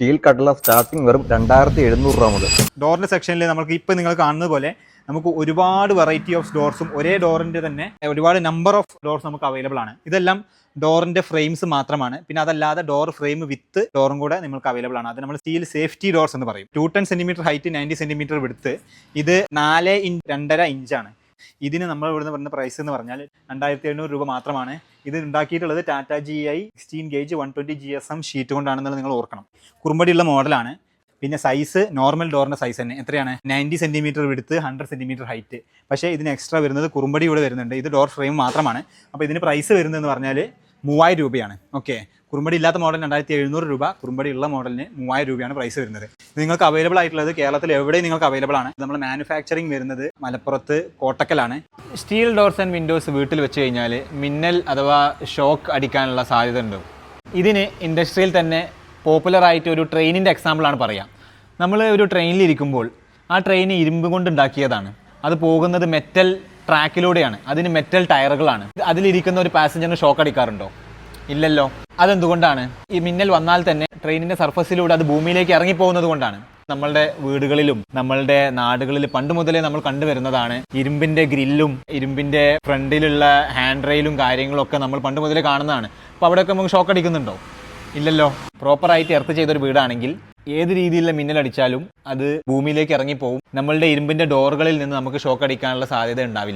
Steel കട്ടിലെ starting വെറും രണ്ടായിരത്തി എഴുന്നൂറ് രൂപ മുതൽ. ഡോറിന്റെ സെക്ഷനിൽ നമുക്ക് ഇപ്പം നിങ്ങൾ കാണുന്നത് പോലെ നമുക്ക് ഒരുപാട് വെറൈറ്റി ഓഫ് ഡോർസും ഒരേ ഡോറിന്റെ തന്നെ ഒരുപാട് നമ്പർ ഓഫ് ഡോർസ് നമുക്ക് അവൈലബിൾ ആണ്. ഇതെല്ലാം ഡോറിന്റെ ഫ്രെയിംസ് മാത്രമാണ്. പിന്നെ അതല്ലാതെ ഡോർ ഫ്രെയിം വിത്ത് ഡോറും കൂടെ നിങ്ങൾക്ക് അവൈലബിൾ ആണ്. അത് നമ്മൾ സ്റ്റീൽ സേഫ്റ്റി ഡോർസ് എന്ന് പറയും. Two ten centimetre height ninety centimetre വിടുത്ത് ഇത് നാല് ഇഞ്ച് രണ്ടര ഇഞ്ചാണ്. ഇതിന് നമ്മൾ ഇവിടുന്ന് പറയുന്ന പ്രൈസ് എന്ന് പറഞ്ഞാൽ രണ്ടായിരത്തി എഴുന്നൂറ് രൂപ മാത്രമാണ്. ഇത് ഉണ്ടാക്കിയിട്ടുള്ളത് Tata G I sixteen gauge one twenty G S M sheet കൊണ്ടാണെന്നുള്ളത് നിങ്ങൾ ഓർക്കണം. കുറുമ്പടിയുള്ള മോഡലാണ്. പിന്നെ സൈസ് നോർമൽ ഡോറിന്റെ സൈസ് തന്നെ. എത്രയാണ്? നയന്റി സെന്റിമീറ്റർ വിടുത്ത് ഹൺഡ്രഡ് സെന്റിമീറ്റർ ഹൈറ്റ് പക്ഷേ ഇതിന് എക്സ്ട്രാ വരുന്നത് കുറുമ്പടി കൂടെ വരുന്നുണ്ട്. ഇത് ഡോർ ഫ്രെയിം മാത്രമാണ്. അപ്പോൾ ഇതിന് പ്രൈസ് വരുന്നതെന്ന് പറഞ്ഞാൽ മൂവായിരം രൂപയാണ്. ഓക്കെ കുറുമ്പടി ഇല്ലാത്ത മോഡൽ രണ്ടായിരത്തി എഴുന്നൂറ് രൂപ. കുറുമ്പടി ഉള്ള മോഡലിന് മൂവായിരം രൂപയാണ് പ്രൈസ് വരുന്നത്. നിങ്ങൾക്ക് അവൈലബിൾ ആയിട്ടുള്ളത് കേരളത്തിൽ എവിടെയും നിങ്ങൾക്ക് അവൈലബിൾ ആണ്. നമ്മൾ മാനുഫാക്ചറിങ് വരുന്നത് മലപ്പുറത്ത് കോട്ടക്കലാണ്. സ്റ്റീൽ ഡോർസ് ആൻഡ് വിൻഡോസ് വീട്ടിൽ വെച്ച് കഴിഞ്ഞാൽ മിന്നൽ അഥവാ ഷോക്ക് അടിക്കാനുള്ള സാധ്യത ഉണ്ട്. ഇതിന് ഇൻഡസ്ട്രിയിൽ തന്നെ പോപ്പുലർ ആയിട്ട് ഒരു ട്രെയിനിന്റെ എക്സാമ്പിളാണ് പറയാം. നമ്മൾ ഒരു ട്രെയിനിൽ ഇരിക്കുമ്പോൾ ആ ട്രെയിൻ ഇരുമ്പ് കൊണ്ട് ഉണ്ടാക്കിയതാണ്. അത് പോകുന്നത് മെറ്റൽ ട്രാക്കിലൂടെയാണ്. അതിന് മെറ്റൽ ടയറുകളാണ് അതിലിരിക്കുന്ന ഒരു പാസഞ്ചറിന് ഷോക്ക് അടിക്കാറുണ്ടോ? ഇല്ലല്ലോ. അതെന്തുകൊണ്ടാണ്? ഈ മിന്നൽ വന്നാൽ തന്നെ ട്രെയിനിന്റെ സർഫസിലൂടെ അത് ഭൂമിയിലേക്ക് ഇറങ്ങി പോകുന്നത് കൊണ്ടാണ്. നമ്മളുടെ വീടുകളിലും നമ്മളുടെ നാടുകളിൽ പണ്ട് മുതലേ നമ്മൾ കണ്ടുവരുന്നതാണ് ഇരുമ്പിന്റെ ഗ്രില്ലും ഇരുമ്പിന്റെ ഫ്രണ്ടിലുള്ള ഹാൻഡ് റെയിലും കാര്യങ്ങളൊക്കെ നമ്മൾ പണ്ട് മുതലേ കാണുന്നതാണ്. അപ്പോൾ അവിടെയൊക്കെ നമുക്ക് ഷോക്ക് അടിക്കുന്നുണ്ടോ? ഇല്ലല്ലോ. പ്രോപ്പറായിട്ട് എർത്ത് ചെയ്തൊരു വീടാണെങ്കിൽ ഏത് രീതിയിലുള്ള മിന്നലടിച്ചാലും അത് ഭൂമിയിലേക്ക് ഇറങ്ങിപ്പോവും. നമ്മളുടെ ഇരുമ്പിന്റെ ഡോറുകളിൽ നിന്ന് നമുക്ക് ഷോക്ക് അടിക്കാനുള്ള സാധ്യത ഉണ്ടാവില്ല.